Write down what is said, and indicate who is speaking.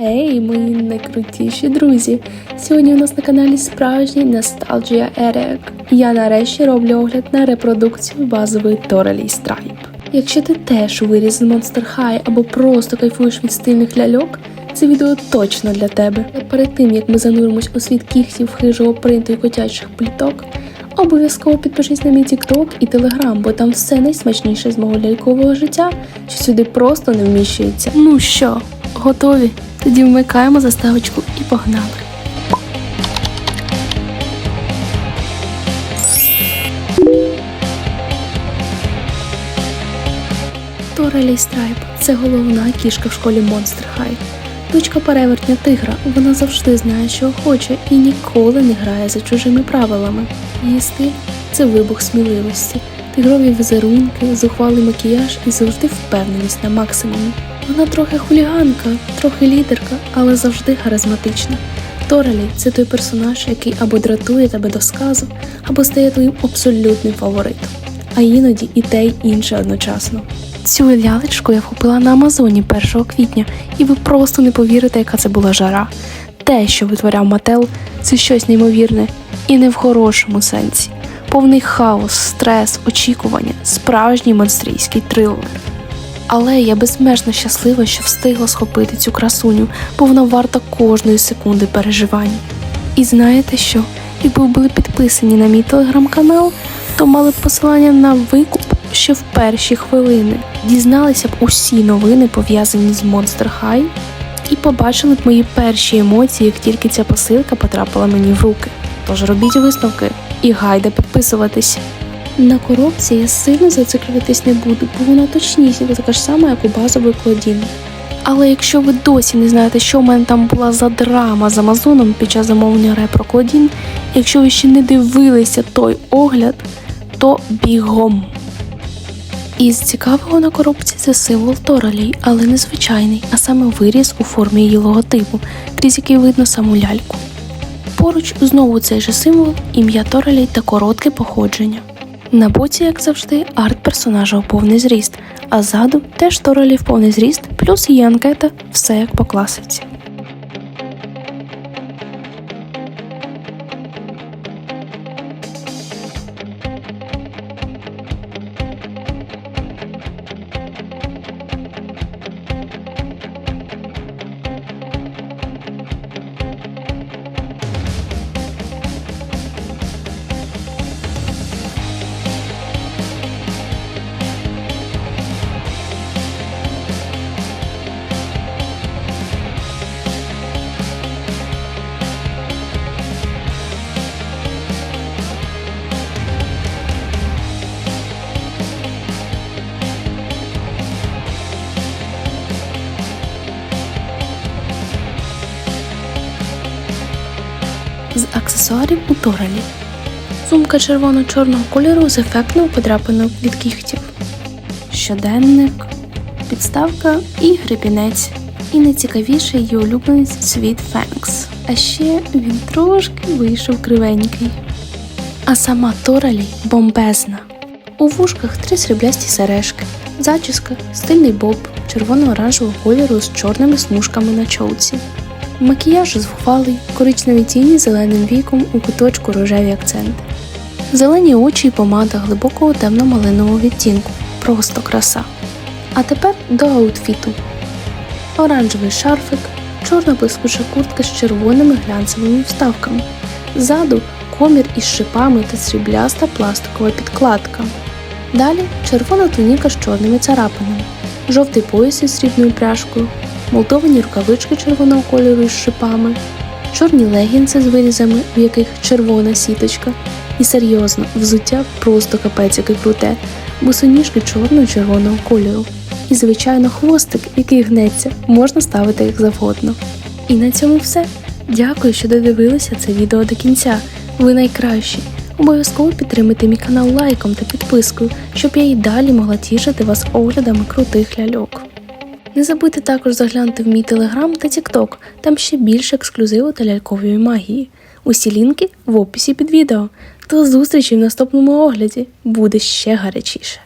Speaker 1: Ей, мої найкрутіші друзі! Сьогодні у нас на каналі справжній Nostalgia Eric. Я нарешті роблю огляд на репродукцію базової Торалі Stripe. Якщо ти теж виріс з Monster High або просто кайфуєш від стильних ляльок, це відео точно для тебе. А Перед тим як ми зануримось у світ кіхтів, хижого принту і котячих пліток, обов'язково підпишись на мій TikTok і Telegram, бо там все найсмачніше з мого лялькового життя, що сюди просто не вміщується. Ну що, готові? Тоді вмикаємо заставочку і погнали. Торелі Страйп це головна кішка в школі Monster High. Дочка перевертня тигра, вона завжди знає, що хоче, і ніколи не грає за чужими правилами. Її стиль це вибух сміливості, тигрові візерунки, зухвалий макіяж і завжди впевненість на максимумі. Вона трохи хуліганка, трохи лідерка, але завжди харизматична. Торелі це той персонаж, який або дратує тебе до сказу, або стає твоїм абсолютним фаворитом. А іноді і те, й інше одночасно. Цю лялечку я вхопила на Амазоні 1 квітня, і ви просто не повірите, яка це була жара. Те, що витворяв Мател, це щось неймовірне, і не в хорошому сенсі. Повний хаос, стрес, очікування, справжній монстрійський трилер. Але я безмежно щаслива, що встигла схопити цю красуню, бо вона варта кожної секунди переживань. І знаєте що? Якби були підписані на мій телеграм-канал, то мали б посилання на викуп ще в перші хвилини. Дізналися б усі новини, пов'язані з Monster High, і побачили б мої перші емоції, як тільки ця посилка потрапила мені в руки. Тож робіть висновки і гайда підписуватись. На коробці я сильно зациклюватись не буду, бо вона точнісінька така ж сама, як у базової Клодін. Але якщо ви досі не знаєте, що в мене там була за драма з Амазоном під час замовлення репро Клодін, якщо ви ще не дивилися той огляд, то бігом. Із цікавого на коробці це символ Торалій, але не звичайний, а саме виріз у формі її логотипу, крізь який видно саму ляльку. Поруч знову цей же символ, ім'я Торалій та коротке походження. На боці, як завжди, арт персонажа у повний зріст, а ззаду теж торелі в повний зріст, плюс її анкета, все як по класиці. З аксесуарів у Торалі. Сумка червоно-чорного кольору з ефектно подряпаною від кігтів. Щоденник, підставка і гребінець. І найцікавіше її улюбленець світ Фенкс. А ще він трошки вийшов кривенький. А сама Торалі бомбезна. У вушках три сріблясті сережки, зачіска, стильний боб червоно-оранжевого кольору з чорними смужками на чолці. Макіяж зухвалий, коричневі тіні зеленим віком у куточку рожеві акценти. Зелені очі і помада глибокого темно-малинового відтінку. Просто краса. А тепер до аутфіту. Оранжевий шарфик, чорна блискуча куртка з червоними глянцевими вставками. Ззаду комір із шипами та срібляста пластикова підкладка. Далі червона туніка з чорними царапинами, жовтий пояс із срібною пряжкою, молдовані рукавички червоного кольору із шипами, чорні легінси з вирізами, в яких червона сіточка, і серйозно, взуття просто капець яке круте, босоніжки чорно-червоного кольору. І, звичайно, хвостик, який гнеться, можна ставити як завгодно. І на цьому все. Дякую, що додивилися це відео до кінця. Ви найкращі. Обов'язково підтримайте мій канал лайком та підпискою, щоб я і далі могла тішити вас оглядами крутих ляльок. Не забудьте також заглянути в мій телеграм та тікток, там ще більше ексклюзиву та лялькової магії. Усі лінки в описі під відео. До зустрічі в наступному огляді буде ще гарячіше.